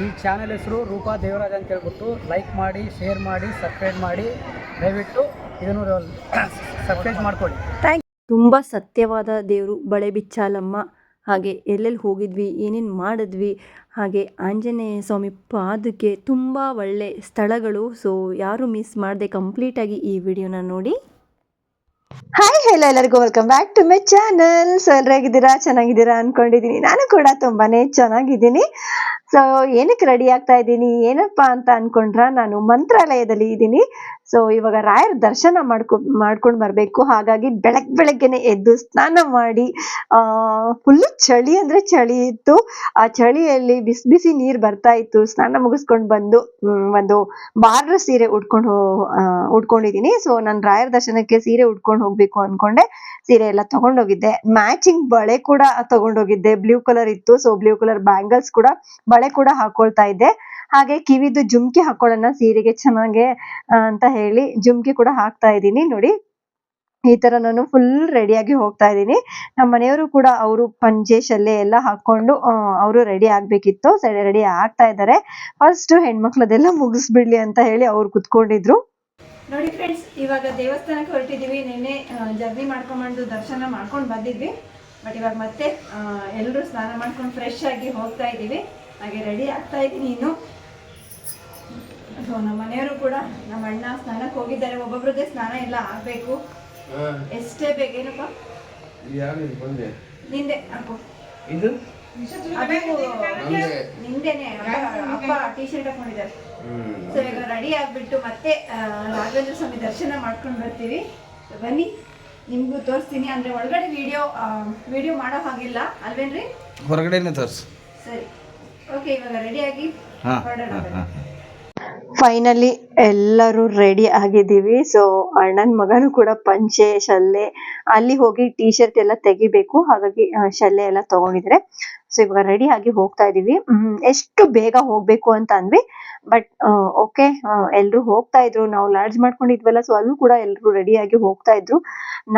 ಈ ಚಾನೆಲ್ ಹೆಸರು ರೂಪಾ ದೇವರಾಜ್ ಅಂತ ಹೇಳ್ಬಿಟ್ಟು ಲೈಕ್ ಮಾಡಿ ಶೇರ್ ಮಾಡಿ ಸಬ್ಸ್ಕ್ರೈಬ್ ಮಾಡಿ ದಯವಿಟ್ಟು ಇದನ್ನು ಸಬ್ಸ್ಕ್ರೈಬ್ ಮಾಡ್ಕೊಳ್ಳಿ. ಥ್ಯಾಂಕ್ ತುಂಬ ಸತ್ಯವಾದ ದೇವರು ಬಳೆ ಬಿಚ್ಚಾಲಮ್ಮ. ಹಾಗೆ ಎಲ್ಲೆಲ್ಲಿ ಹೋಗಿದ್ವಿ ಏನೇನು ಮಾಡಿದ್ವಿ ಹಾಗೆ ಆಂಜನೇಯ ಸ್ವಾಮಿ ಪಾದಕ್ಕೆ ತುಂಬ ಒಳ್ಳೆ ಸ್ಥಳಗಳು. ಸೊ ಯಾರು ಮಿಸ್ ಮಾಡದೆ ಕಂಪ್ಲೀಟಾಗಿ ಈ ವಿಡಿಯೋನ ನೋಡಿ. ಹಾಯ್ ಹೆಲೋ ಎಲ್ಲರಿಗೂ. Welcome back to my channel so ಎಲ್ಲರೂ ಹೇಗಿದ್ದೀರಾ ಚೆನ್ನಾಗಿದ್ದೀರಾ ಅನ್ಕೊಂಡಿದ್ದೀನಿ. ನಾನು ಕೂಡ ತುಂಬಾನೇ ಚೆನ್ನಾಗಿದ್ದೀನಿ. ಸೊ ಏನಕ್ಕೆ ರೆಡಿ ಆಗ್ತಾ ಇದ್ದೀನಿ? ಏನಪ್ಪಾ ಅಂತ ಅನ್ಕೊಂಡ್ರ ನಾನು ಮಂತ್ರಾಲಯದಲ್ಲಿ ಇದ್ದೀನಿ. ಸೊ ಇವಾಗ ರಾಯರ ದರ್ಶನ ಮಾಡ್ಕೊ, ಮಾಡ್ಕೊಂಡು ಬರಬೇಕು. ಹಾಗಾಗಿ ಬೆಳಗ್ ಬೆಳಗ್ಗೆನೆ ಎದ್ದು ಸ್ನಾನ ಮಾಡಿ, ಆ ಫುಲ್ಲು ಚಳಿ ಅಂದ್ರೆ ಚಳಿ ಇತ್ತು. ಆ ಚಳಿಯಲ್ಲಿ ಬಿಸಿ ಬಿಸಿ ನೀರ್ ಬರ್ತಾ ಇತ್ತು. ಸ್ನಾನ ಮುಗಿಸ್ಕೊಂಡು ಬಂದು ಒಂದು ಬಾರ್ಡ್ರ್ ಸೀರೆ ಉಟ್ಕೊಂಡು ಉಟ್ಕೊಂಡಿದೀನಿ ಸೊ ನಾನು ರಾಯರ ದರ್ಶನಕ್ಕೆ ಸೀರೆ ಉಟ್ಕೊಂಡು ಹೋಗ್ಬೇಕು ಅನ್ಕೊಂಡೆ. ಸೀರೆ ಎಲ್ಲ ತಗೊಂಡೋಗಿದ್ದೆ. ಮ್ಯಾಚಿಂಗ್ ಬಳೆ ಕೂಡ ತಗೊಂಡೋಗಿದ್ದೆ. ಬ್ಲೂ ಕಲರ್ ಇತ್ತು. ಸೊ ಬ್ಲೂ ಕಲರ್ ಬ್ಯಾಂಗಲ್ಸ್ ಕೂಡ ಕೂಡ ಹಾಕೊಳ್ತಾ ಇದ್ದೆ ಹಾಗೆ ಕಿವಿದು ಜುಮ್ಕಿ ಹಾಕೊಳ್ಳೋಣ ಸೀರೆಗೆ ಚೆನ್ನಾಗೆ ಅಂತ ಹೇಳಿ ಜುಮ್ಕಿ ಕೂಡ ಹಾಕ್ತಾ ಇದ್ದೀನಿ. ನೋಡಿ, ಈ ತರ ನಾನು ಫುಲ್ ರೆಡಿಯಾಗಿ ಹೋಗ್ತಾ ಇದ್ದೀನಿ. ನಮ್ಮ ಮನೆಯವರು ಕೂಡ ಅವರು ಪಂಜೆ ಶಲ್ಲೆ ಎಲ್ಲ ಹಾಕೊಂಡು ಅವರು ರೆಡಿ ಆಗ್ಬೇಕಿತ್ತು. ರೆಡಿ ಆಗ್ತಾ ಇದ್ದಾರೆ. ಫಸ್ಟ್ ಹೆಣ್ಮಕ್ಳದೆಲ್ಲ ಮುಗಿಸ್ಬಿಡ್ಲಿ ಅಂತ ಹೇಳಿ ಅವ್ರು ಕುತ್ಕೊಂಡಿದ್ರು. ನೋಡಿ ಫ್ರೆಂಡ್ಸ್ ಇವಾಗ ದೇವಸ್ಥಾನಕ್ಕೆ ಹೊರಟಿದ್ದೀವಿ. ನಿನ್ನೆ ಜರ್ನಿ ಮಾಡ್ಕೊಂಡ್ಬಂದು ದರ್ಶನ ಮಾಡ್ಕೊಂಡು ಬಂದಿದ್ವಿ. ಬಟ್ ಇವಾಗ ಮತ್ತೆ ಎಲ್ಲರೂ ಸ್ನಾನ ಮಾಡ್ಕೊಂಡು ಫ್ರೆಶ್ ಆಗಿ ಹೋಗ್ತಾ ಇದ್ದೀವಿ. ಹಾಗೆ ರೆಡಿ ಆಗ್ತಾ ಇದ್ದೀನಿ ಇನ್ನು. ಸೊ ನಮ್ಮ ಮನೆಯವರು ಕೂಡ ನಮ್ಮ ಅಣ್ಣ ಸ್ನಾನಕ್ಕೆ ಹೋಗಿದ್ದಾರೆ. ಒಬ್ಬೊಬ್ರದ್ದೇ ಸ್ನಾನ ಎಲ್ಲ ಆಗಬೇಕು. ಎಷ್ಟೇ ಬೇಕೇನಪ್ಪ ಏನಪ್ಪ? ಬಂದೆ? ನಿಂದೆ ಅಪ್ಪು ಇದು. ನಿಂದೇನೆ ಅಪ್ಪ- ಟಿ ಶರ್ಟ್ ಹಾಕೊಂಡಿದ್ದಾರೆ. ಸೊ ಈಗ ರೆಡಿ ಆಗ್ಬಿಟ್ಟು ಮತ್ತೆ ರಾಘವೇಂದ್ರ ಸ್ವಾಮಿ ದರ್ಶನ ಮಾಡ್ಕೊಂಡು ಬರ್ತೀವಿ. ಬನ್ನಿ. ನಿಮಗೂ ತೋರಿಸ್ತೀನಿ. ಅಂದ್ರೆ ಒಳಗಡೆ ವಿಡಿಯೋ ವಿಡಿಯೋ ಮಾಡೋ ಹಾಗಿಲ್ಲ. ಅಲ್ವೇನ್ರಿ? ಹೊರಗಡೆನೆ ತರ್ಸು. ಸರಿ. ಫೈನಲಿ ಎಲ್ಲರೂ ರೆಡಿ ಆಗಿದ್ದೀವಿ. ಸೊ ಅಣ್ಣನ ಮಗನು ಕೂಡ ಪಂಚೆ ಶಲ್ಲೆ ಅಲ್ಲಿ ಹೋಗಿ ಟೀ ಶರ್ಟ್ ಎಲ್ಲ ತೆಗಿಬೇಕು. ಹಾಗಾಗಿ ಶಲ್ಲೆ ಎಲ್ಲ ತಗೊಂಡಿದ್ರೆ ಸೊ ಇವಾಗ ರೆಡಿ ಆಗಿ ಹೋಗ್ತಾ ಇದೀವಿ. ಎಷ್ಟು ಬೇಗ ಹೋಗ್ಬೇಕು ಅಂತ ಅಂದ್ವಿ. ಬಟ್ ಓಕೆ ಎಲ್ರು ಹೋಗ್ತಾ ಇದ್ರು. ನಾವು ಲಾಡ್ಜ್ ಮಾಡ್ಕೊಂಡಿದ್ವಲ್ಲ ಸೊ ಅಲ್ಲೂ ಕೂಡ ಎಲ್ರು ರೆಡಿ ಆಗಿ ಹೋಗ್ತಾ ಇದ್ರು.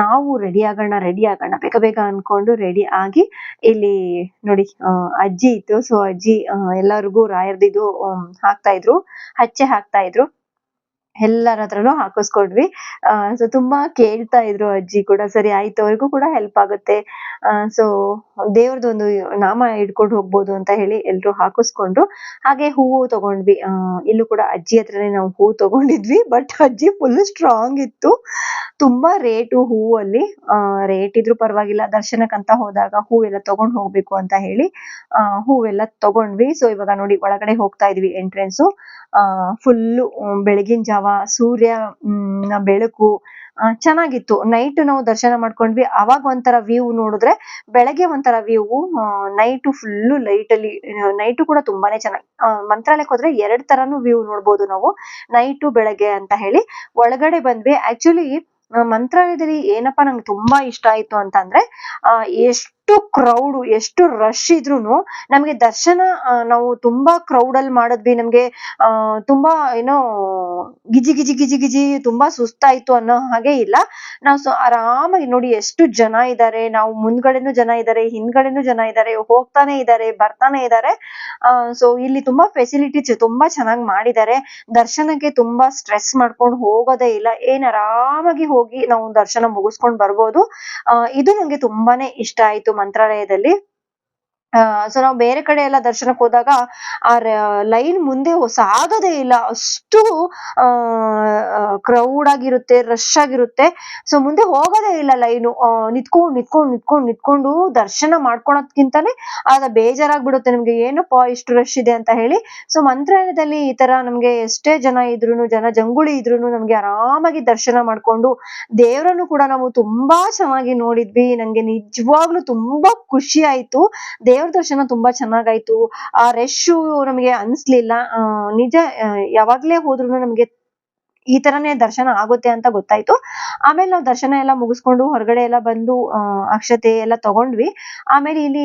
ನಾವು ರೆಡಿ ಆಗೋಣ ರೆಡಿ ಆಗೋಣ, ಬೇಗ ಬೇಗ ಅನ್ಕೊಂಡು ರೆಡಿ ಆಗಿ ಇಲ್ಲಿ ನೋಡಿ ಅಜ್ಜಿ ಇತ್ತು. ಸೊ ಅಜ್ಜಿ ಎಲ್ಲರಿಗೂ ರಾಯರ್ದಿದು ಹಾಕ್ತಾ ಇದ್ರು. ಹಚ್ಚೆ ಹಾಕ್ತಾ ಇದ್ರು. ಎಲ್ಲರ ಹತ್ರನು ಹಾಕಿಸ್ಕೊಂಡ್ವಿ ಸೊ ತುಂಬಾ ಕೇಳ್ತಾ ಇದ್ರು ಅಜ್ಜಿ ಕೂಡ, ಸರಿ ಆಯ್ತು, ಅವ್ರಿಗೂ ಕೂಡ ಹೆಲ್ಪ್ ಆಗುತ್ತೆ. ಸೊ ದೇವ್ರದ್ದು ಒಂದು ನಾಮ ಇಟ್ಕೊಂಡು ಹೋಗ್ಬೋದು ಅಂತ ಹೇಳಿ ಎಲ್ರು ಹಾಕಿಸ್ಕೊಂಡ್ರು ಹಾಗೆ ಹೂವು ತಗೊಂಡ್ವಿ. ಇಲ್ಲೂ ಕೂಡ ಅಜ್ಜಿ ಹತ್ರನೇ ನಾವು ಹೂವು ತಗೊಂಡಿದ್ವಿ ಬಟ್ ಅಜ್ಜಿ ಫುಲ್ ಸ್ಟ್ರಾಂಗ್ ಇತ್ತು. ತುಂಬಾ ರೇಟು ಹೂವು ಅಲ್ಲಿ ರೇಟ್ ಇದ್ರು ಪರವಾಗಿಲ್ಲ ದರ್ಶನಕ್ಕಂತ ಹೋದಾಗ ಹೂವೆಲ್ಲ ತಗೊಂಡ್ ಹೋಗ್ಬೇಕು ಅಂತ ಹೇಳಿ ಹೂವೆಲ್ಲ ತಗೊಂಡ್ವಿ. ಸೊ ಇವಾಗ ನೋಡಿ, ಒಳಗಡೆ ಹೋಗ್ತಾ ಇದೀವಿ ಎಂಟ್ರೆನ್ಸು ಫುಲ್ಲು ಬೆಳಗಿನ ಜಾವ ಸೂರ್ಯ ಬೆಳಕು ಆ, ಚೆನ್ನಾಗಿತ್ತು. ನೈಟ್ ನಾವು ದರ್ಶನ ಮಾಡ್ಕೊಂಡ್ವಿ. ಅವಾಗ ಒಂಥರ ವ್ಯೂ ನೋಡಿದ್ರೆ ಬೆಳಗ್ಗೆ ಒಂಥರ ವ್ಯೂ ನೈಟು ಫುಲ್ಲು ಲೈಟ್ ಅಲ್ಲಿ ನೈಟು ಕೂಡ ತುಂಬಾನೇ ಚೆನ್ನಾಗಿ ಮಂತ್ರಾಲಯಕ್ಕೆ ಹೋದ್ರೆ ಎರಡ್ ತರಾನು ವ್ಯೂ ನೋಡ್ಬೋದು ನಾವು. ನೈಟು ಬೆಳಗ್ಗೆ ಅಂತ ಹೇಳಿ. ಒಳಗಡೆ ಬಂದ್ವಿ. ಆಕ್ಚುಲಿ ಮಂತ್ರಾಲಯದಲ್ಲಿ ಏನಪ್ಪಾ ನಂಗೆ ತುಂಬಾ ಇಷ್ಟ ಆಯ್ತು ಅಂತಂದ್ರೆ ಆ, ಎಷ್ಟು ಕ್ರೌಡ್ ಎಷ್ಟು ರಶ್ ಇದ್ರೂನು ನಮಗೆ ದರ್ಶನ ನಾವು ತುಂಬಾ ಕ್ರೌಡ್ ಅಲ್ಲಿ ಮಾಡಿದ್ವಿ. ನಮ್ಗೆ, ಆ, ತುಂಬಾ, ಏನೋ, ಗಿಜಿ ಗಿಜಿ ಗಿಜಿ ಗಿಜಿ ತುಂಬಾ ಸುಸ್ತಾಯ್ತು ಅನ್ನೋ ಹಾಗೆ ಇಲ್ಲ. ನಾವು ಸೊ, ಆರಾಮಾಗಿ ನೋಡಿ ಎಷ್ಟು ಜನ ಇದ್ದಾರೆ ನಾವು ಮುಂದ್ಗಡೆನು ಜನ ಇದ್ದಾರೆ ಹಿಂದ್ಗಡೆನು ಜನ ಇದ್ದಾರೆ ಹೋಗ್ತಾನೆ ಇದ್ದಾರೆ ಬರ್ತಾನೆ ಇದ್ದಾರೆ ಸೊ ಇಲ್ಲಿ ತುಂಬಾ ಫೆಸಿಲಿಟೀಸ್ ತುಂಬಾ ಚೆನ್ನಾಗಿ ಮಾಡಿದ್ದಾರೆ ದರ್ಶನಕ್ಕೆ ತುಂಬಾ ಸ್ಟ್ರೆಸ್ ಮಾಡ್ಕೊಂಡು ಹೋಗೋದೇ ಇಲ್ಲ. ಏನ್ ಆರಾಮಾಗಿ ಹೋಗಿ ನಾವು ದರ್ಶನ ಮುಗಿಸ್ಕೊಂಡ್ ಬರ್ಬೋದು. ಇದು ನಂಗೆ ತುಂಬಾನೇ ಇಷ್ಟ ಆಯ್ತು. ಮಂತ್ರಾಲಯದಲ್ಲಿ ಸೊ ನಾವು ಬೇರೆ ಕಡೆ ಎಲ್ಲ ದರ್ಶನಕ್ಕೆ ಹೋದಾಗ ಆ ಲೈನ್ ಮುಂದೆ ಸಾಗೋದೇ ಇಲ್ಲ. ಅಷ್ಟು ಕ್ರೌಡ್ ಆಗಿರುತ್ತೆ ರಶ್ ಆಗಿರುತ್ತೆ. ಸೊ ಮುಂದೆ ಹೋಗೋದೇ ಇಲ್ಲ ಲೈನು. ನಿತ್ಕೊಂಡು ನಿತ್ಕೊಂಡು ನಿತ್ಕೊಂಡು ನಿತ್ಕೊಂಡು ದರ್ಶನ ಮಾಡ್ಕೊಳೋದ್ಕಿಂತಾನೆ ಆಗ ಬೇಜಾರಾಗ್ಬಿಡುತ್ತೆ ನಮ್ಗೆ. ಏನಪ್ಪಾ ಇಷ್ಟು ರಶ್ ಇದೆ ಅಂತ ಹೇಳಿ. ಸೊ ಮಂತ್ರಾಲಯದಲ್ಲಿ ಈ ತರ ನಮ್ಗೆ ಎಷ್ಟೇ ಜನ ಇದ್ರು ಜನ ಜಂಗುಳಿ ಇದ್ರೂನು ನಮ್ಗೆ ಆರಾಮಾಗಿ ದರ್ಶನ ಮಾಡ್ಕೊಂಡು ದೇವರನ್ನು ಕೂಡ ನಾವು ತುಂಬಾ ಚೆನ್ನಾಗಿ ನೋಡಿದ್ವಿ. ನಂಗೆ ನಿಜವಾಗ್ಲೂ ತುಂಬಾ ಖುಷಿ ಆಯ್ತು. ದೇವ್ರ ದರ್ಶನ ತುಂಬಾ ಚೆನ್ನಾಗಾಯ್ತು. ಆ ರಶ್ ನಮಗೆ ಅನ್ಸ್ಲಿಲ್ಲ. ನಿಜ ಯಾವಾಗ್ಲೇ ಹೋದ್ರು ನಮ್ಗೆ ಈ ತರನೇ ದರ್ಶನ ಆಗುತ್ತೆ ಅಂತ ಗೊತ್ತಾಯ್ತು. ಆಮೇಲೆ ನಾವು ದರ್ಶನ ಎಲ್ಲ ಮುಗಿಸ್ಕೊಂಡು ಹೊರಗಡೆ ಎಲ್ಲ ಬಂದು ಅಕ್ಷತೆ ಎಲ್ಲ ತಗೊಂಡ್ವಿ. ಆಮೇಲೆ ಇಲ್ಲಿ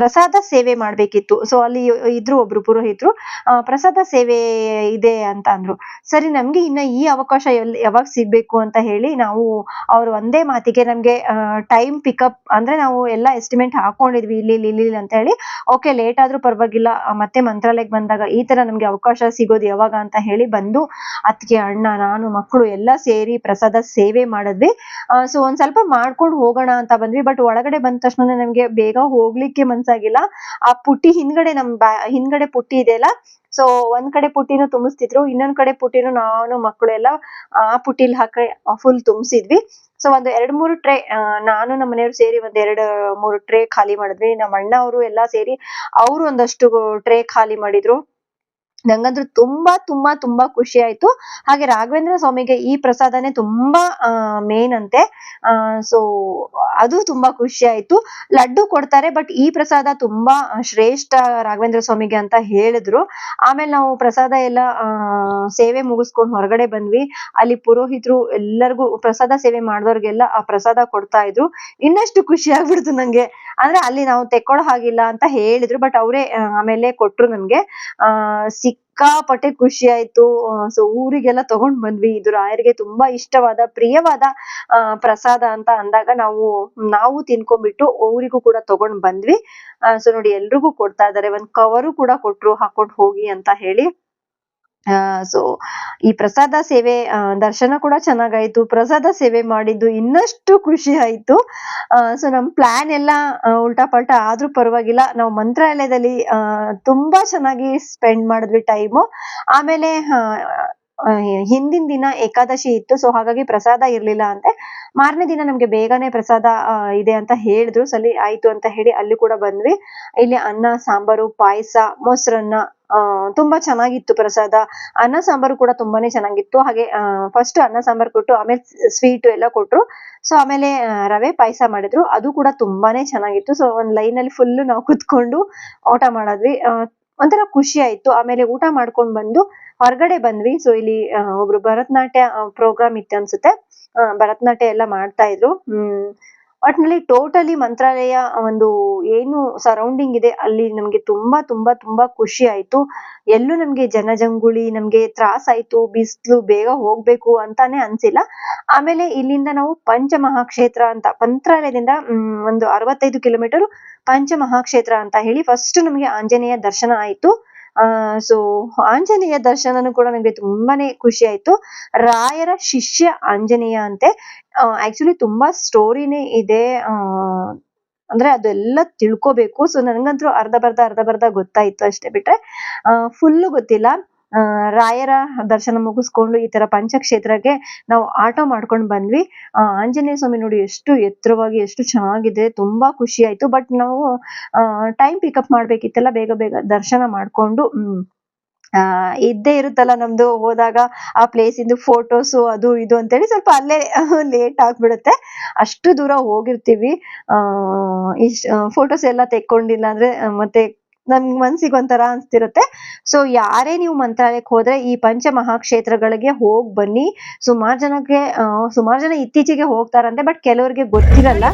ಪ್ರಸಾದ ಸೇವೆ ಮಾಡ್ಬೇಕಿತ್ತು. ಸೊ ಅಲ್ಲಿ ಇದ್ರು ಒಬ್ರು ಪುರೋಹಿತರು ಪ್ರಸಾದ ಸೇವೆ ಇದೆ ಅಂತ ಅಂದ್ರು. ಸರಿ, ನಮ್ಗೆ ಇನ್ನ ಈ ಅವಕಾಶ ಯಾವಾಗ ಸಿಗ್ಬೇಕು ಅಂತ ಹೇಳಿ ನಾವು ಅವ್ರು ಒಂದೇ ಮಾತಿಗೆ ನಮ್ಗೆ ಟೈಮ್ ಪಿಕಪ್ ಅಂದ್ರೆ ನಾವು ಎಲ್ಲ ಎಸ್ಟಿಮೇಟ್ ಹಾಕೊಂಡಿದ್ವಿ, ಇಲ್ಲಿ ಇಲ್ಲಿ ಅಂತ ಹೇಳಿ ಓಕೆ ಲೇಟ್ ಆದ್ರೂ ಪರವಾಗಿಲ್ಲ ಮತ್ತೆ ಮಂತ್ರಾಲಯಕ್ಕೆ ಬಂದಾಗ ಈ ತರ ನಮ್ಗೆ ಅವಕಾಶ ಸಿಗೋದು ಯಾವಾಗ ಅಂತ ಹೇಳಿ ಬಂದು, ಅತ್ತಿಗೆ ಅಣ್ಣ, ನಾನು, ಮಕ್ಕಳು ಎಲ್ಲ ಸೇರಿ ಪ್ರಸಾದ ಸೇವೆ ಮಾಡಿದ್ವಿ. ಸೊ ಒಂದ್ ಸ್ವಲ್ಪ ಮಾಡ್ಕೊಂಡು ಹೋಗೋಣ ಅಂತ ಬಂದ್ವಿ ಬಟ್ ಒಳಗಡೆ ಬಂದ ತಕ್ಷಣ ನಮ್ಗೆ ಬೇಗ ಹೋಗ್ಲಿಕ್ಕೆ ಮನ್ಸಾಗಿಲ್ಲ ಆ ಪುಟ್ಟಿ ಹಿಂದ್ಗಡೆ ನಮ್ ಬ್ಯಾ ಹಿಂದ್ಗಡೆ ಪುಟ್ಟಿ ಇದೆಯಲ್ಲ ಸೊ ಒಂದ್ ಕಡೆ ಪುಟ್ಟಿನೂ ತುಂಬಿಸ್ತಿದ್ರು, ಇನ್ನೊಂದ್ ಕಡೆ ಪುಟ್ಟಿನೂ ನಾನು, ಮಕ್ಕಳು ಎಲ್ಲ, ಆ ಪುಟ್ಟಿಲ್ ಹಾಕಿ ಫುಲ್ ತುಂಬಿಸಿದ್ವಿ. ಸೊ ಒಂದು ಎರಡ್ ಮೂರು ಟ್ರೇ ನಾನು ನಮ್ಮ ಮನೆಯವ್ರು ಸೇರಿ ಒಂದ್ ಎರಡ್ ಮೂರು ಟ್ರೇ ಖಾಲಿ ಮಾಡಿದ್ವಿ. ನಮ್ಮ ಅಣ್ಣ ಅವರು ಎಲ್ಲಾ ಸೇರಿ, ಅವ್ರು ಒಂದಷ್ಟು ಟ್ರೇ ಖಾಲಿ ಮಾಡಿದ್ರು. ನಂಗಂತೂ ತುಂಬಾ ತುಂಬಾ ತುಂಬಾ ಖುಷಿ ಆಯ್ತು. ಹಾಗೆ ರಾಘವೇಂದ್ರ ಸ್ವಾಮಿಗೆ ಈ ಪ್ರಸಾದನೇ ತುಂಬಾ ಮೇನ್ ಅಂತೆ. ಸೊ ಅದು ತುಂಬಾ ಖುಷಿ ಆಯ್ತು. ಲಡ್ಡು ಕೊಡ್ತಾರೆ ಬಟ್ ಈ ಪ್ರಸಾದ ತುಂಬಾ ಶ್ರೇಷ್ಠ ರಾಘವೇಂದ್ರ ಸ್ವಾಮಿಗೆ ಅಂತ ಹೇಳಿದ್ರು. ಆಮೇಲೆ ನಾವು ಪ್ರಸಾದ ಎಲ್ಲ, ಆ, ಸೇವೆ ಮುಗಿಸ್ಕೊಂಡು ಹೊರಗಡೆ ಬಂದ್ವಿ. ಅಲ್ಲಿ ಪುರೋಹಿತರು ಎಲ್ಲರಿಗೂ ಪ್ರಸಾದ ಸೇವೆ ಮಾಡಿದವ್ರಿಗೆಲ್ಲ ಆ ಪ್ರಸಾದ ಕೊಡ್ತಾ ಇದ್ರು. ಇನ್ನಷ್ಟು ಖುಷಿ ಆಗ್ಬಿಡ್ತು ನಂಗೆ. ಅಂದ್ರೆ ಅಲ್ಲಿ ನಾವು ತೆಕ್ಕೊಳ್ಳೋ ಹಾಗಿಲ್ಲ ಅಂತ ಹೇಳಿದ್ರು ಬಟ್ ಅವರೇ ಆಮೇಲೆ ಕೊಟ್ರು ನಮ್ಗೆ. ಆ ಸಿಕ್ಕಾಪಟ್ಟೆ ಖುಷಿ ಆಯ್ತು. ಸೊ ಊರಿಗೆಲ್ಲ ತಗೊಂಡ್ ಬಂದ್ವಿ. ಇದು ರಾಯರಿಗೆ ತುಂಬಾ ಇಷ್ಟವಾದ, ಪ್ರಿಯವಾದ ಪ್ರಸಾದ ಅಂತ ಅಂದಾಗ ನಾವು ನಾವು ತಿನ್ಕೊಂಡ್ಬಿಟ್ಟು ಊರಿಗೂ ಕೂಡ ತಗೊಂಡ್ ಬಂದ್ವಿ. ಸೊ ನೋಡಿ ಎಲ್ರಿಗೂ ಕೊಡ್ತಾ ಇದಾರೆ ಒಂದ್ ಕವರು ಕೂಡ ಕೊಟ್ರು ಹಾಕೊಂಡ್ ಹೋಗಿ ಅಂತ ಹೇಳಿ. ಸೊ ಈ ಪ್ರಸಾದ ಸೇವೆ ದರ್ಶನ ಕೂಡ ಚೆನ್ನಾಗಾಯ್ತು. ಪ್ರಸಾದ ಸೇವೆ ಮಾಡಿದ್ದು ಇನ್ನಷ್ಟು ಖುಷಿ ಆಯ್ತು. ಸೊ ನಮ್ ಪ್ಲಾನ್ ಎಲ್ಲ ಉಲ್ಟಾ ಪಲ್ಟಾ ಆದ್ರೂ ಪರವಾಗಿಲ್ಲ. ನಾವು ಮಂತ್ರಾಲಯದಲ್ಲಿ ತುಂಬಾ ಚೆನ್ನಾಗಿ ಸ್ಪೆಂಡ್ ಮಾಡಿದ್ವಿ ಟೈಮು ಆಮೇಲೆ ಹಿಂದಿನ ದಿನ ಏಕಾದಶಿ ಇತ್ತು ಸೊ ಹಾಗಾಗಿ ಪ್ರಸಾದ ಇರ್ಲಿಲ್ಲ ಅಂತೆ. ಮಾರನೇ ದಿನ ನಮ್ಗೆ ಬೇಗನೆ ಪ್ರಸಾದ ಇದೆ ಅಂತ ಹೇಳಿದ್ರು. ಸಲಿ ಆಯ್ತು ಅಂತ ಹೇಳಿ ಅಲ್ಲಿ ಕೂಡ ಬಂದ್ವಿ. ಇಲ್ಲಿ ಅನ್ನ, ಸಾಂಬಾರು, ಪಾಯಸ, ಮೊಸರನ್ನ ತುಂಬಾ ಚೆನ್ನಾಗಿತ್ತು ಪ್ರಸಾದ. ಅನ್ನ, ಸಾಂಬಾರು ಕೂಡ ತುಂಬಾನೇ ಚೆನ್ನಾಗಿತ್ತು. ಹಾಗೆ ಫಸ್ಟ್ ಅನ್ನ, ಸಾಂಬಾರು ಕೊಟ್ಟು ಆಮೇಲೆ ಸ್ವೀಟ್ ಎಲ್ಲ ಕೊಟ್ರು. ಸೊ ಆಮೇಲೆ ರವೆ, ಪಾಯಸ ಮಾಡಿದ್ರು. ಅದು ಕೂಡ ತುಂಬಾನೇ ಚೆನ್ನಾಗಿತ್ತು. ಸೊ ಒಂದ್ ಲೈನ್ ಅಲ್ಲಿ ಫುಲ್ ನಾವು ಕುತ್ಕೊಂಡು ಊಟ ಮಾಡಿದ್ವಿ. ಒಂಥರ ಖುಷಿ ಆಯ್ತು. ಆಮೇಲೆ ಊಟ ಮಾಡ್ಕೊಂಡ್ ಬಂದು ಹೊರಗಡೆ ಬಂದ್ವಿ. ಸೊ ಇಲ್ಲಿ ಒಬ್ರು ಭರತನಾಟ್ಯ ಪ್ರೋಗ್ರಾಮ್ ಇತ್ತು ಅನ್ಸುತ್ತೆ. ಭರತನಾಟ್ಯ ಎಲ್ಲ ಮಾಡ್ತಾ ಇದ್ರು. ಹ್ಮ್. ಒಟ್ನಲ್ಲಿ ಟೋಟಲಿ ಮಂತ್ರಾಲಯ ಒಂದು ಏನು ಸರೌಂಡಿಂಗ್ ಇದೆ, ಅಲ್ಲಿ ನಮ್ಗೆ ತುಂಬಾ ತುಂಬಾ ತುಂಬಾ ಖುಷಿ ಆಯ್ತು. ಎಲ್ಲೂ ನಮ್ಗೆ ಜನಜಂಗುಳಿ, ನಮ್ಗೆ ತ್ರಾಸ ಆಯ್ತು, ಬಿಸ್ಲು ಬೇಗ ಹೋಗ್ಬೇಕು ಅಂತಾನೆ ಅನ್ಸಿಲ್ಲ. ಆಮೇಲೆ ಇಲ್ಲಿಂದ ನಾವು ಪಂಚಮಹಾಕ್ಷೇತ್ರ ಅಂತ, ಮಂತ್ರಾಲಯದಿಂದ ಒಂದು ಅರವತ್ತೈದು ಕಿಲೋಮೀಟರ್ ಪಂಚಮಹಾಕ್ಷೇತ್ರ ಅಂತ ಹೇಳಿ ಫಸ್ಟ್ ನಮ್ಗೆ ಆಂಜನೇಯ ದರ್ಶನ ಆಯ್ತು. ಸೊ ಆಂಜನೇಯ ದರ್ಶನನು ಕೂಡ ನಂಗೆ ತುಂಬಾನೇ ಖುಷಿ ಆಯ್ತು. ರಾಯರ ಶಿಷ್ಯ ಆಂಜನೇಯ ಅಂತೆ ಆಕ್ಚುಲಿ ತುಂಬಾ ಸ್ಟೋರಿನೇ ಇದೆ, ಆ, ಅಂದ್ರೆ ಅದೆಲ್ಲ ತಿಳ್ಕೋಬೇಕು. ಸೊ ನನಗಂತೂ ಅರ್ಧ ಬರ್ಧ ಅರ್ಧ ಬರ್ಧ ಗೊತ್ತಾಯ್ತು ಅಷ್ಟೇ ಬಿಟ್ರೆ. ಫುಲ್ಲು ಗೊತ್ತಿಲ್ಲ. ಆ ರಾಯರ ದರ್ಶನ ಮುಗಿಸ್ಕೊಂಡು ಈ ತರ ಪಂಚಕ್ಷೇತ್ರಕ್ಕೆ ನಾವು ಆಟೋ ಮಾಡ್ಕೊಂಡು ಬಂದ್ವಿ. ಆಂಜನೇಯ ಸ್ವಾಮಿ ನೋಡಿ ಎಷ್ಟು ಎತ್ತರವಾಗಿ, ಎಷ್ಟು ಚೆನ್ನಾಗಿದೆ, ತುಂಬಾ ಖುಷಿ ಆಯ್ತು. ಬಟ್ ನಾವು ಟೈಮ್ ಪಿಕಪ್ ಮಾಡ್ಬೇಕಿತ್ತಲ್ಲ, ಬೇಗ ಬೇಗ ದರ್ಶನ ಮಾಡ್ಕೊಂಡು, ಹ್ಮ್, ಆ, ಇದ್ದೇ ಇರುತ್ತಲ್ಲ ನಮ್ದು, ಹೋದಾಗ ಆ ಪ್ಲೇಸ್ ಇಂದು ಫೋಟೋಸ್ ಅದು ಇದು ಅಂತೇಳಿ ಸ್ವಲ್ಪ ಅಲ್ಲೇ ಲೇಟ್ ಆಗ್ಬಿಡುತ್ತೆ. ಅಷ್ಟು ದೂರ ಹೋಗಿರ್ತೀವಿ. ಆ, ಇಷ್ಟ ಫೋಟೋಸ್ ಎಲ್ಲ ತೆಕ್ಕೊಂಡಿಲ್ಲ ಅಂದ್ರೆ, ಮತ್ತೆ ನಮ್ ಮನ್ಸಿಗೆ ಒಂಥರ ಅನ್ಸ್ತಿರುತ್ತೆ. ಸೊ ಯಾರೇ ನೀವು ಮಂತ್ರಾಲಯಕ್ಕೆ ಹೋದ್ರೆ ಈ ಪಂಚ ಮಹಾಕ್ಷೇತ್ರಗಳಿಗೆ ಹೋಗ್ ಬನ್ನಿ. ಸುಮಾರು ಜನಕ್ಕೆ ಸುಮಾರು ಜನ ಇತ್ತೀಚೆಗೆ ಹೋಗ್ತಾರಂತೆ, ಬಟ್ ಕೆಲವರಿಗೆ ಗೊತ್ತಿರಲ್ಲ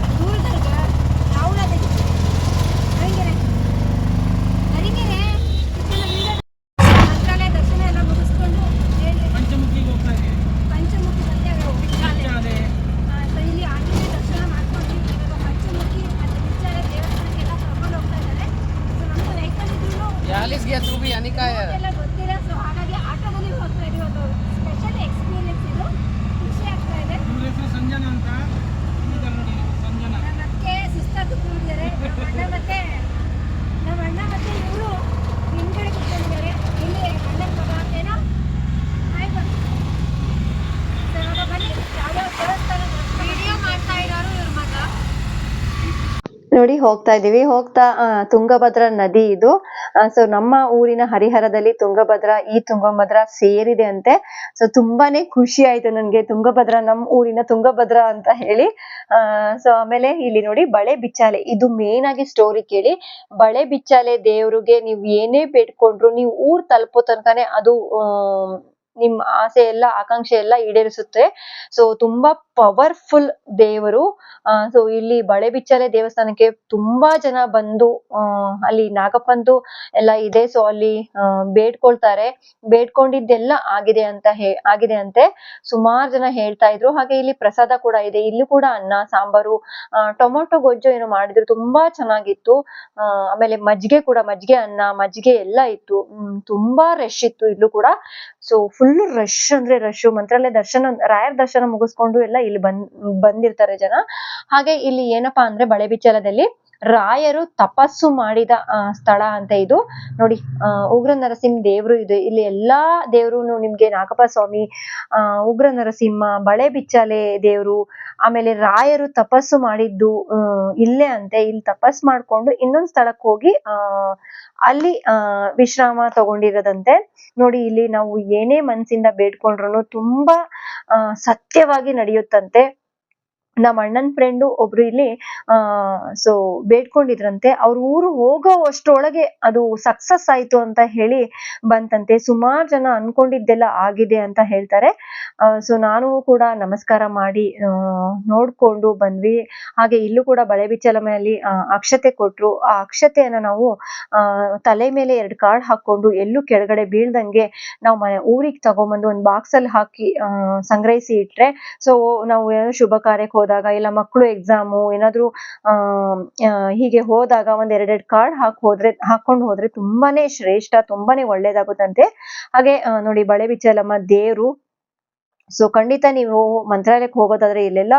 ಮಂತ್ರಾಲಯ ದರ್ಶನ ಎಲ್ಲ ಮುಗಿಸ್ಕೊಂಡು ಪಂಚಮುಖಿಗೆ ಹೋಗ್ತಾ ಇದ್ದೀವಿ ಪಂಚಮುಖಿ ಮತ್ತೆ ಅದೇ ಸೊ ಇಲ್ಲಿ ಆಂಜನೇಯ ದರ್ಶನ ಮಾಡ್ಕೊಂಡು ಇವಾಗ ಪಂಚಮುಖಿ ಮತ್ತೆ ಬಿಚ್ಚಾಲೆ ದೇವಸ್ಥಾನಕ್ಕೆಲ್ಲ ಕರ್ಕೊಂಡು ಹೋಗ್ತಾ ಇದ್ದಾರೆ ಸೊ ನಮ್ದು ವೆಹಿಕಲ್ ಇದ್ರು ಯಾಲಿಸ್ಗೆ ತೂ ಬಿ ಅನಿಕಾಯ ಎಲ್ಲ ಗೊತ್ತಿಲ್ಲ ಸೊ ಹಾಗಾಗಿ ಆಟೋದಲ್ಲಿ ಹೋಗ್ತಾ ಇದೀವಿ ಒಂದು ಸ್ಪೆಷಲ್ ಎಕ್ಸ್ಪೀರಿಯನ್ಸ್ ಇದು ಖುಷಿ ಆಗ್ತಾ ಇದೆ ಇವ್ರ ಹೆಸರು ಸಂಜನಾ ಅಂತ ಇದ್ದಾರೆ ನೋಡಿ ಸಂಜನಾ ನನ್ನ ಅಕ್ಕೆ ಸಿಸ್ಟರ್ ಕೂತ್ಕೊಂಡಿದ್ದಾರೆ ನಮ್ಮ ಅಣ್ಣ ಮತ್ತೆ ನಮ್ಮ ಅಣ್ಣ ಮತ್ತೆ ಇವರು ಹಿಂದ್ಗಡೆ ಕೂತ್ಕೊಂಡಿದ್ದಾರೆ ಇಲ್ಲಿ ಅಣ್ಣನ ಮಗ ಏನೋ ಹಾಯ್ ಬನ್ನಿ ಸೊ ಇವಾಗ ಬನ್ನಿ ಯಾವ್ಯಾವ ದೇವಸ್ಥಾನ ವಿಡಿಯೋ ಮಾಡ್ತಾ ಇರೋರು ಇವ್ರ ಮಗ ನೋಡಿ ಹೋಗ್ತಾ ಇದೀವಿ ಹೋಗ್ತಾ ತುಂಗಭದ್ರಾ ನದಿ ಇದು. ಸೊ ನಮ್ಮ ಊರಿನ ಹರಿಹರದಲ್ಲಿ ತುಂಗಭದ್ರಾ, ಈ ತುಂಗಭದ್ರಾ ಸೇರಿದೆ ಅಂತೆ. ಸೊ ತುಂಬಾನೇ ಖುಷಿ ಆಯ್ತು ನನ್ಗೆ ತುಂಗಭದ್ರಾ ನಮ್ಮ ಊರಿನ ತುಂಗಭದ್ರಾ ಅಂತ ಹೇಳಿ. ಆ ಸೊ ಆಮೇಲೆ ಇಲ್ಲಿ ನೋಡಿ ಬಳೆ ಬಿಚ್ಚಾಲೆ. ಇದು ಮೇನ್ ಆಗಿ ಸ್ಟೋರಿ ಕೇಳಿ. ಬಳೆ ಬಿಚ್ಚಾಲೆ ದೇವ್ರಿಗೆ ನೀವು ಏನೇ ಬೇಡ್ಕೊಂಡ್ರು ನೀವು ಊರ್ ತಲುಪೋ ತನಕನೇ ಅದು ನಿಮ್ ಆಸೆ ಎಲ್ಲ, ಆಕಾಂಕ್ಷೆ ಎಲ್ಲ ಈಡೇರಿಸುತ್ತೆ. ಸೊ ತುಂಬಾ ಪವರ್ಫುಲ್ ದೇವರು. ಸೊ ಇಲ್ಲಿ ಬಳೆಬಿಚ್ಚಲೆ ದೇವಸ್ಥಾನಕ್ಕೆ ತುಂಬಾ ಜನ ಬಂದು ಆ, ಅಲ್ಲಿ ನಾಗಪ್ಪಂದು ಎಲ್ಲ ಇದೆ. ಸೊ ಅಲ್ಲಿ ಆ, ಬೇಡ್ಕೊಳ್ತಾರೆ. ಬೇಡ್ಕೊಂಡಿದ್ದೆಲ್ಲ ಆಗಿದೆ ಅಂತ ಹೇ ಆಗಿದೆ ಅಂತೆ ಸುಮಾರು ಜನ ಹೇಳ್ತಾ ಇದ್ರು. ಹಾಗೆ ಇಲ್ಲಿ ಪ್ರಸಾದ ಕೂಡ ಇದೆ. ಇಲ್ಲಿ ಕೂಡ ಅನ್ನ ಸಾಂಬಾರು ಆ, ಟೊಮೊಟೊ ಗೊಜ್ಜು ಏನೋ ಮಾಡಿದ್ರು. ತುಂಬಾ ಚೆನ್ನಾಗಿತ್ತು. ಆ, ಆಮೇಲೆ ಮಜ್ಜಿಗೆ ಕೂಡ ಮಜ್ಜಿಗೆ ಅನ್ನ ಮಜ್ಜಿಗೆ ಎಲ್ಲ ಇತ್ತು. ತುಂಬಾ ರಶ್ ಇತ್ತು ಇಲ್ಲೂ ಕೂಡ. ಸೊ ಫುಲ್ ರಶ್ ಅಂದ್ರೆ ರಶ್ ಮಂತ್ರಾಲಯ ದರ್ಶನ ರಾಯರ ದರ್ಶನ ಮುಗಿಸ್ಕೊಂಡು ಎಲ್ಲ ಇಲ್ಲಿ ಬಂದ್ ಬಂದಿರ್ತಾರೆ ಜನ. ಹಾಗೆ ಇಲ್ಲಿ ಏನಪ್ಪಾ ಅಂದ್ರೆ ಬಳೆಬಿಚ್ಚಲದಲ್ಲಿ ರಾಯರು ತಪಸ್ಸು ಮಾಡಿದ ಸ್ಥಳ ಅಂತ ಇದು. ನೋಡಿ ಉಗ್ರ ನರಸಿಂಹ ದೇವರು ಇದೆ. ಇಲ್ಲಿ ಎಲ್ಲಾ ದೇವ್ರುನು ನಿಮ್ಗೆ ನಾಗಪ್ಪ ಸ್ವಾಮಿ, ಆ, ಉಗ್ರ ನರಸಿಂಹ, ಬಳೆ ಬಿಚ್ಚಲೆ ದೇವರು, ಆಮೇಲೆ ರಾಯರು ತಪಸ್ಸು ಮಾಡಿದ್ದು ಇಲ್ಲೇ ಅಂತೆ. ಇಲ್ಲಿ ತಪಸ್ ಮಾಡ್ಕೊಂಡು ಇನ್ನೊಂದ್ ಸ್ಥಳಕ್ಕೆ ಹೋಗಿ, ಆ, ಅಲ್ಲಿ, ಆ, ವಿಶ್ರಾಮ ತಗೊಂಡಿರೋದಂತೆ. ನೋಡಿ, ಇಲ್ಲಿ ನಾವು ಏನೇ ಮನ್ಸಿಂದ ಬೇಡ್ಕೊಂಡ್ರು ತುಂಬಾ ಸತ್ಯವಾಗಿ ನಡೆಯುತ್ತಂತೆ. ನಮ್ಮ ಅಣ್ಣನ್ ಫ್ರೆಂಡು ಒಬ್ರು ಇಲ್ಲಿ ಆ ಸೊ ಬೇಡ್ಕೊಂಡಿದ್ರಂತೆ. ಅವ್ರ ಊರು ಹೋಗೋ ಅಷ್ಟ್ರೊಳಗೆ ಅದು ಸಕ್ಸಸ್ ಆಯ್ತು ಅಂತ ಹೇಳಿ ಬಂತಂತೆ. ಸುಮಾರು ಜನ ಅನ್ಕೊಂಡಿದ್ದೆಲ್ಲ ಆಗಿದೆ ಅಂತ ಹೇಳ್ತಾರೆ. ಸೊ ನಾನು ಕೂಡ ನಮಸ್ಕಾರ ಮಾಡಿ ನೋಡ್ಕೊಂಡು ಬಂದ್ವಿ. ಹಾಗೆ ಇಲ್ಲೂ ಕೂಡ ಬಳೆಬಿಚ್ಚಲಮೆಯಲ್ಲಿ ಆ, ಅಕ್ಷತೆ ಕೊಟ್ರು. ಆ ಅಕ್ಷತೆಯನ್ನ ನಾವು ತಲೆ ಮೇಲೆ ಎರಡು ಕಾರ್ಡ್ ಹಾಕೊಂಡು ಎಲ್ಲೂ ಕೆಳಗಡೆ ಬೀಳ್ದಂಗೆ ನಾವು ಮನೆ ಊರಿಗೆ ತಗೊಂಬಂದು ಒಂದು ಬಾಕ್ಸ್ ಅಲ್ಲಿ ಹಾಕಿ ಸಂಗ್ರಹಿಸಿ ಇಟ್ರೆ ಸೊ ನಾವು ಏನಾದ್ರು ಶುಭ ಕಾರ್ಯಕ್ಕೆ ಹೋದಾಗ ಇಲ್ಲ ಮಕ್ಕಳು ಎಕ್ಸಾಮು ಏನಾದ್ರು ಹೀಗೆ ಹೋದಾಗ ಒಂದ್ ಎರಡೆರಡು ಕಾರ್ಡ್ ಹಾಕಿ ಹೋದ್ರೆ, ಹಾಕೊಂಡು ಹೋದ್ರೆ ತುಂಬಾನೇ ಶ್ರೇಷ್ಠ, ತುಂಬಾನೇ ಒಳ್ಳೇದಾಗುತ್ತಂತೆ. ಹಾಗೆ ನೋಡಿ ಬಳೆ ಬಿಚ್ಚಲಮ್ಮ ದೇವ್ರು. ಸೊ ಖಂಡಿತ ನೀವು ಮಂತ್ರಾಲಯಕ್ಕೆ ಹೋಗೋದಾದ್ರೆ ಇಲ್ಲೆಲ್ಲ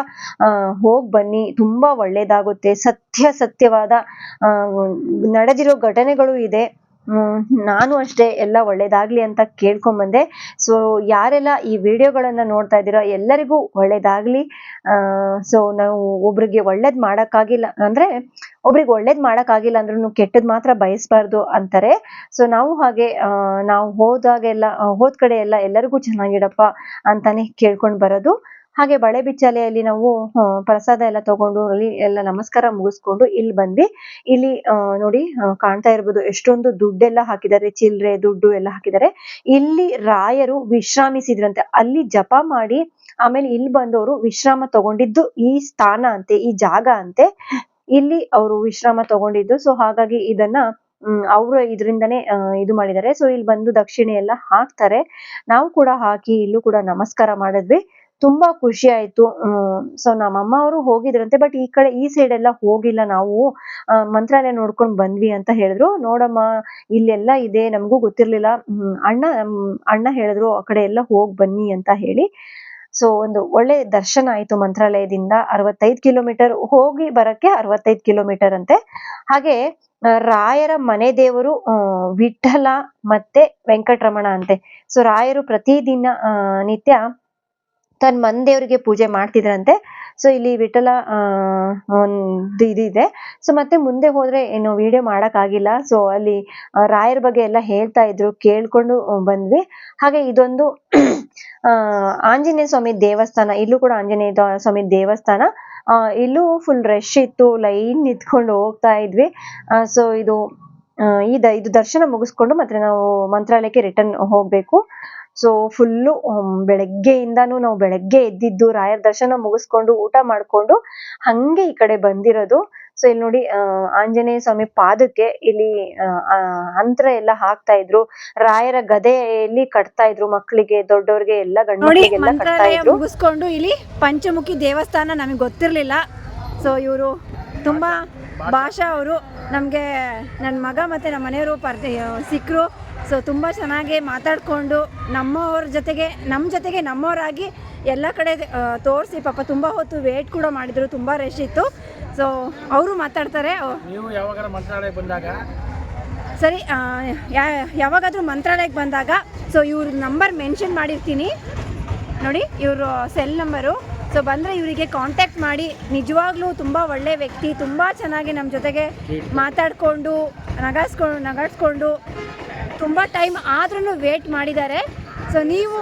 ಹೋಗ್ ಬನ್ನಿ. ತುಂಬಾ ಒಳ್ಳೇದಾಗುತ್ತೆ. ಸತ್ಯ ಸತ್ಯವಾದ, ಆ, ನಡೆದಿರೋ ಘಟನೆಗಳು ಇದೆ. ನಾನು ಅಷ್ಟೇ ಎಲ್ಲ ಒಳ್ಳೇದಾಗ್ಲಿ ಅಂತ ಕೇಳ್ಕೊಂಬಂದೆ. ಸೊ ಯಾರೆಲ್ಲ ಈ ವಿಡಿಯೋಗಳನ್ನ ನೋಡ್ತಾ ಇದ್ದೀರೋ ಎಲ್ಲರಿಗೂ ಒಳ್ಳೇದಾಗ್ಲಿ. ಸೊ ನಾವು ಒಬ್ರಿಗೆ ಒಳ್ಳೇದ್ ಮಾಡೋಕ್ಕಾಗಿಲ್ಲ ಅಂದ್ರೆ, ಒಬ್ರಿಗೆ ಒಳ್ಳೇದ್ ಮಾಡಕ್ಕಾಗಿಲ್ಲ ಅಂದ್ರೂ ಕೆಟ್ಟದ್ ಮಾತ್ರ ಬಯಸ್ಬಾರ್ದು ಅಂತಾರೆ. ಸೊ ನಾವು ಹಾಗೆ ನಾವು ಹೋದಾಗೆಲ್ಲ ಹೋದ ಹೋದ್ ಕಡೆ ಎಲ್ಲ ಎಲ್ಲರಿಗೂ ಚೆನ್ನಾಗಿಡಪ್ಪ ಅಂತಾನೆ ಕೇಳ್ಕೊಂಡ್ ಬರೋದು. ಹಾಗೆ ಬಳೆ ಬಿಚ್ಚಲೆಯಲ್ಲಿ ನಾವು ಪ್ರಸಾದ ಎಲ್ಲ ತಗೊಂಡು ಅಲ್ಲಿ ಎಲ್ಲ ನಮಸ್ಕಾರ ಮುಗಿಸ್ಕೊಂಡು ಇಲ್ಲಿ ಬಂದ್ವಿ. ಇಲ್ಲಿ ನೋಡಿ ಕಾಣ್ತಾ ಇರ್ಬೋದು ಎಷ್ಟೊಂದು ದುಡ್ಡೆಲ್ಲ ಹಾಕಿದ್ದಾರೆ, ಚಿಲ್ರೆ, ದುಡ್ಡು ಎಲ್ಲ ಹಾಕಿದ್ದಾರೆ. ಇಲ್ಲಿ ರಾಯರು ವಿಶ್ರಾಮಿಸಿದ್ರಂತೆ. ಅಲ್ಲಿ ಜಪ ಮಾಡಿ, ಆಮೇಲೆ ಇಲ್ಲಿ ಬಂದವರು ವಿಶ್ರಾಮ ತಗೊಂಡಿದ್ದು ಈ ಸ್ಥಾನ ಅಂತೆ, ಈ ಜಾಗ ಅಂತೆ. ಇಲ್ಲಿ ಅವರು ವಿಶ್ರಾಮ ತಗೊಂಡಿದ್ದು, ಸೊ ಹಾಗಾಗಿ ಇದನ್ನ ಅವರು ಇದರಿಂದನೇ ಇದು ಮಾಡಿದ್ದಾರೆ. ಸೊ ಇಲ್ಲಿ ಬಂದು ದಕ್ಷಿಣೆ ಎಲ್ಲ ಹಾಕ್ತಾರೆ. ನಾವು ಕೂಡ ಹಾಕಿ, ಇಲ್ಲೂ ಕೂಡ ನಮಸ್ಕಾರ ಮಾಡಿದ್ವಿ. ತುಂಬಾ ಖುಷಿ ಆಯ್ತು. ಸೊ ನಮ್ಮಮ್ಮ ಅವರು ಹೋಗಿದ್ರಂತೆ ಬಟ್ ಈ ಕಡೆ, ಈ ಸೈಡ್ ಎಲ್ಲ ಹೋಗಿಲ್ಲ. ನಾವು ಮಂತ್ರಾಲಯ ನೋಡ್ಕೊಂಡ್ ಬಂದ್ವಿ ಅಂತ ಹೇಳಿದ್ರು. ನೋಡಮ್ಮ, ಇಲ್ಲೆಲ್ಲ ಇದೆ, ನಮಗೂ ಗೊತ್ತಿರ್ಲಿಲ್ಲ. ಅಣ್ಣ ಅಣ್ಣ ಹೇಳಿದ್ರು, ಆ ಕಡೆ ಎಲ್ಲ ಹೋಗ್ ಬನ್ನಿ ಅಂತ ಹೇಳಿ. ಸೊ ಒಂದು ಒಳ್ಳೆ ದರ್ಶನ ಆಯ್ತು ಮಂತ್ರಾಲಯದಿಂದ. ಅರವತ್ತೈದು ಕಿಲೋಮೀಟರ್, ಹೋಗಿ ಬರಕ್ಕೆ ಅರವತ್ತೈದು ಕಿಲೋಮೀಟರ್ ಅಂತೆ. ಹಾಗೆ ರಾಯರ ಮನೆ ದೇವರು ವಿಠಲ ಮತ್ತೆ ವೆಂಕಟರಮಣ ಅಂತೆ. ಸೊ ರಾಯರು ಪ್ರತಿದಿನ ನಿತ್ಯ ತನ್ನ ಮನ್ ದೇವ್ರಿಗೆ ಪೂಜೆ ಮಾಡ್ತಿದ್ರಂತೆ. ಸೊ ಇಲ್ಲಿ ವಿಠಲ ಒಂದು ಇದಿದೆ ಸೊ ಮತ್ತೆ ಮುಂದೆ ಹೋದ್ರೆ ಏನು ವಿಡಿಯೋ ಮಾಡಕ್ ಆಗಿಲ್ಲ ಸೊ ಅಲ್ಲಿ ರಾಯರ್ ಬಗ್ಗೆ ಎಲ್ಲ ಹೇಳ್ತಾ ಇದ್ರು, ಕೇಳ್ಕೊಂಡು ಬಂದ್ವಿ. ಹಾಗೆ ಇದೊಂದು ಆಂಜನೇಯ ಸ್ವಾಮಿ ದೇವಸ್ಥಾನ. ಇಲ್ಲೂ ಕೂಡ ಆಂಜನೇಯ ಸ್ವಾಮಿ ದೇವಸ್ಥಾನ. ಇಲ್ಲೂ ಫುಲ್ ರಶ್ ಇತ್ತು, ಲೈನ್ ನಿಂತ್ಕೊಂಡು ಹೋಗ್ತಾ ಇದ್ವಿ. ಸೊ ಇದು ಈ ಇದು ದರ್ಶನ ಮುಗಿಸ್ಕೊಂಡು ಮತ್ತೆ ನಾವು ಮಂತ್ರಾಲಯಕ್ಕೆ ರಿಟರ್ನ್ ಹೋಗ್ಬೇಕು. ಸೊ ಫುಲ್ಲು ಬೆಳಗ್ಗೆಯಿಂದಾನು ನಾವು ಬೆಳಗ್ಗೆ ಎದ್ದಿದ್ದು ರಾಯರ ದರ್ಶನ ಮುಗಿಸ್ಕೊಂಡು ಊಟ ಮಾಡ್ಕೊಂಡು ಹಂಗೆ ಈ ಕಡೆ ಬಂದಿರೋದು. ಸೊ ಇಲ್ಲಿ ನೋಡಿ ಆಂಜನೇಯ ಸ್ವಾಮಿ ಪಾದಕ್ಕೆ ಇಲ್ಲಿ ಅಂತರ ಎಲ್ಲ ಹಾಕ್ತಾ ಇದ್ರು. ರಾಯರ ಗದೆಯಲ್ಲಿ ಕಟ್ತಾ ಇದ್ರು ಮಕ್ಕಳಿಗೆ ದೊಡ್ಡವ್ರಿಗೆ ಎಲ್ಲ ಗಂಡು ನೋಡಿ ಮಕ್ಕಳಿಗೆಲ್ಲ ಕಟ್ತಾ ಇದ್ರು. ಮುಗಿಸ್ಕೊಂಡು ಇಲ್ಲಿ ಪಂಚಮುಖಿ ದೇವಸ್ಥಾನ ನಮಗೆ ಗೊತ್ತಿರಲಿಲ್ಲ. ಸೊ ಇವರು ತುಂಬ ಭಾಷಾ ಅವರು ನಮಗೆ ನನ್ನ ಮಗ ಮತ್ತು ನಮ್ಮ ಮನೆಯವರು ಪರ್ ಸಿಕ್ಕರು ಸೊ ತುಂಬ ಚೆನ್ನಾಗಿ ಮಾತಾಡಿಕೊಂಡು ನಮ್ಮವ್ರ ಜೊತೆಗೆ ನಮ್ಮ ಜೊತೆಗೆ ನಮ್ಮವರಾಗಿ ಎಲ್ಲ ಕಡೆ ತೋರಿಸಿ ಪಾಪ ತುಂಬ ಹೊತ್ತು ವೇಟ್ ಕೂಡ ಮಾಡಿದರು ತುಂಬ ರಶ್ ಇತ್ತು. ಸೊ ಅವರು ಮಾತಾಡ್ತಾರೆ. ನೀವು ಯಾವಾಗ ಮಂತ್ರಾಲಯ ಬಂದಾಗ? ಸರಿ ಯಾವಾಗಾದರೂ ಮಂತ್ರಾಲಯಕ್ಕೆ ಬಂದಾಗ ಸೊ ಇವ್ರ ನಂಬರ್ ಮೆನ್ಷನ್ ಮಾಡಿರ್ತೀನಿ. ನೋಡಿ ಇವರು ಸೆಲ್ ನಂಬರು ಸೊ ಬಂದರೆ ಇವರಿಗೆ ಕಾಂಟ್ಯಾಕ್ಟ್ ಮಾಡಿ, ನಿಜವಾಗ್ಲೂ ತುಂಬ ಒಳ್ಳೆ ವ್ಯಕ್ತಿ, ತುಂಬ ಚೆನ್ನಾಗಿ ನಮ್ಮ ಜೊತೆಗೆ ಮಾತಾಡಿಕೊಂಡು ನಗಾಸ್ಕೊಂಡು ನಗಾಡ್ಸ್ಕೊಂಡು ತುಂಬ ಟೈಮ್ ಆದ್ರೂ ವೇಟ್ ಮಾಡಿದ್ದಾರೆ. ಸೊ ನೀವು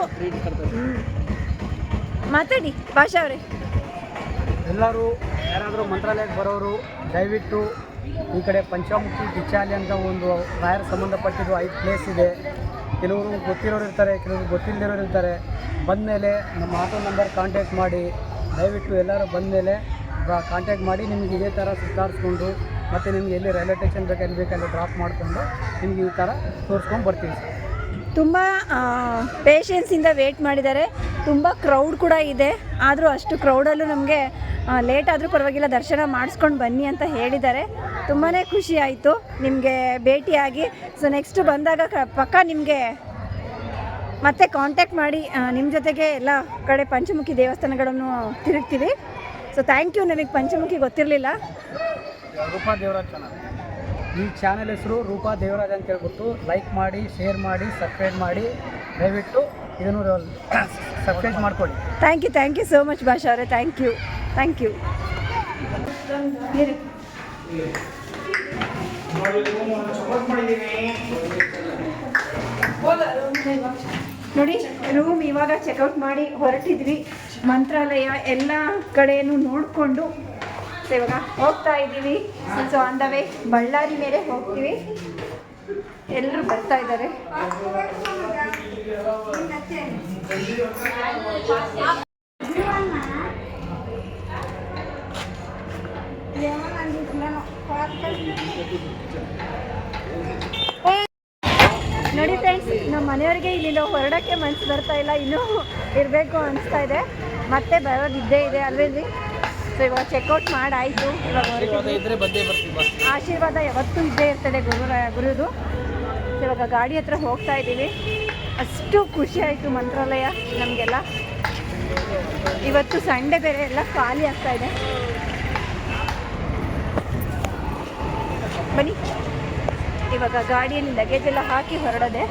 ಮಾತಾಡಿ, ಭಾಷಾ ಅವರೇ. ಎಲ್ಲರೂ ಯಾರಾದರೂ ಮಂತ್ರಾಲಯಕ್ಕೆ ಬರೋರು, ದಯವಿಟ್ಟು ಈ ಕಡೆ ಪಂಚಮುಖಿ ಬಿಚ್ಚಾಲಿ ಅಂತ ಒಂದು ರಾಯರ ಸಂಬಂಧಪಟ್ಟಿದ್ದು ಐದು ಪ್ಲೇಸ್ ಇದೆ. ಕೆಲವರು ಗೊತ್ತಿರೋರು ಇರ್ತಾರೆ, ಕೆಲವರು ಗೊತ್ತಿಲ್ಲದಿರೋರು ಇರ್ತಾರೆ. ಬಂದಮೇಲೆ ನಮ್ಮ ಆಟೋ ನಂಬರ್ ಕಾಂಟ್ಯಾಕ್ಟ್ ಮಾಡಿ, ದಯವಿಟ್ಟು ಎಲ್ಲರೂ ಬಂದಮೇಲೆ ಕಾಂಟ್ಯಾಕ್ಟ್ ಮಾಡಿ, ನಿಮ್ಗೆ ಇದೇ ಥರ ಸುತ್ತಾಡಿಸ್ಕೊಂಡು ಮತ್ತು ನಿಮ್ಗೆ ಎಲ್ಲಿ ರೈಲ್ವೆ ಸ್ಟೇಷನ್ ಬೇಕಾದ್ರೆ ಬೇಕಲ್ಲಿ ಡ್ರಾಪ್ ಮಾಡಿಕೊಂಡು ನಿಮಗೆ ಈ ಥರ ತೋರಿಸ್ಕೊಂಡು ಬರ್ತೀವಿ ಸರ್. ತುಂಬ ಪೇಷನ್ಸಿಂದ ವೇಟ್ ಮಾಡಿದ್ದಾರೆ. ತುಂಬ ಕ್ರೌಡ್ ಕೂಡ ಇದೆ. ಆದರೂ ಅಷ್ಟು ಕ್ರೌಡಲ್ಲೂ ನಮಗೆ ಲೇಟ್ ಆದರೂ ಪರವಾಗಿಲ್ಲ, ದರ್ಶನ ಮಾಡಿಸ್ಕೊಂಡು ಬನ್ನಿ ಅಂತ ಹೇಳಿದ್ದಾರೆ. ತುಂಬಾ ಖುಷಿ ಆಯಿತು. ನಿಮಗೆ ಭೇಟಿಯಾಗಿ. ಸೊ ನೆಕ್ಸ್ಟ್ ಬಂದಾಗ ಪಕ್ಕ ನಿಮಗೆ ಮತ್ತೆ ಕಾಂಟ್ಯಾಕ್ಟ್ ಮಾಡಿ ನಿಮ್ಮ ಜೊತೆಗೆ ಎಲ್ಲ ಕಡೆ ಪಂಚಮುಖಿ ದೇವಸ್ಥಾನಗಳನ್ನು ತಿರುಗ್ತೀವಿ. ಸೊ ಥ್ಯಾಂಕ್ ಯು ನಿಮಗೆ ಪಂಚಮುಖಿ ಗೊತ್ತಿರಲಿಲ್ಲ. ರೂಪಾ ದೇವರಾಜ್ ಚಾನಲ್ ಈ ಚಾನಲ್ ಹೆಸರು ರೂಪಾ ದೇವರಾಜ್ ಅಂತ ಹೇಳ್ಬಿಟ್ಟು ಲೈಕ್ ಮಾಡಿ ಶೇರ್ ಮಾಡಿ ಸಬ್ಸ್ಕ್ರೈಬ್ ಮಾಡಿ. ದಯವಿಟ್ಟು ಇದನ್ನು ಸಬ್ಸ್ಕ್ರೈಬ್ ಮಾಡ್ಕೊಳ್ಳಿ. Thank you thank you so much Bhasha ಅವರೇ. ಥ್ಯಾಂಕ್ ಯು ಥ್ಯಾಂಕ್ ಯು ನೋಡಿ ರೂಮ್ ಇವಾಗ ಚೆಕ್ಔಟ್ ಮಾಡಿ ಹೊರಟಿದ್ವಿ. ಮಂತ್ರಾಲಯ ಎಲ್ಲ ಕಡೆಯೂ ನೋಡಿಕೊಂಡು ಇವಾಗ ಹೋಗ್ತಾ ಇದ್ದೀವಿ. So on the way Ballari ಮೇಲೆ ಹೋಗ್ತೀವಿ. ಎಲ್ಲರೂ ಬರ್ತಾ ಇದ್ದಾರೆ. ನೋಡಿ ಫ್ರೆಂಡ್ಸ್ ನಮ್ಮ ಮನೆಯವ್ರಿಗೆ ಇಲ್ಲಿಂದ ಹೊರಡೋಕ್ಕೆ ಮನಸ್ಸು ಬರ್ತಾ ಇಲ್ಲ ಇನ್ನೂ ಇರಬೇಕು ಅನಿಸ್ತಾ ಇದೆ. ಮತ್ತೆ ಬರೋದು ಇದ್ದೇ ಇದೆ ಅಲ್ವೇನ್ರಿ? ಸೊ ಇವಾಗ ಚೆಕ್ಔಟ್ ಮಾಡಾಯಿತು ಇವಾಗ ಆಶೀರ್ವಾದ ಯಾವತ್ತೂ ಇದ್ದೇ ಇರ್ತದೆ ಗುರು ಗುರುದು. ಇವಾಗ ಗಾಡಿ ಹತ್ರ ಹೋಗ್ತಾ ಇದ್ದೀವಿ. ಅಷ್ಟು ಖುಷಿ ಆಯಿತು ಮಂತ್ರಾಲಯ ನಮಗೆಲ್ಲ. ಇವತ್ತು ಸಂಡೆ ಬೇರೆ ಎಲ್ಲ ಖಾಲಿ ಆಗ್ತಾ ಇದೆ. ಬನ್ನಿ. ಇವಾಗ ಗಾಡಿಯಲ್ಲಿ ಲಗೇಜ್ ಎಲ್ಲ ಹಾಕಿ ಹೊರಡೋದೆ.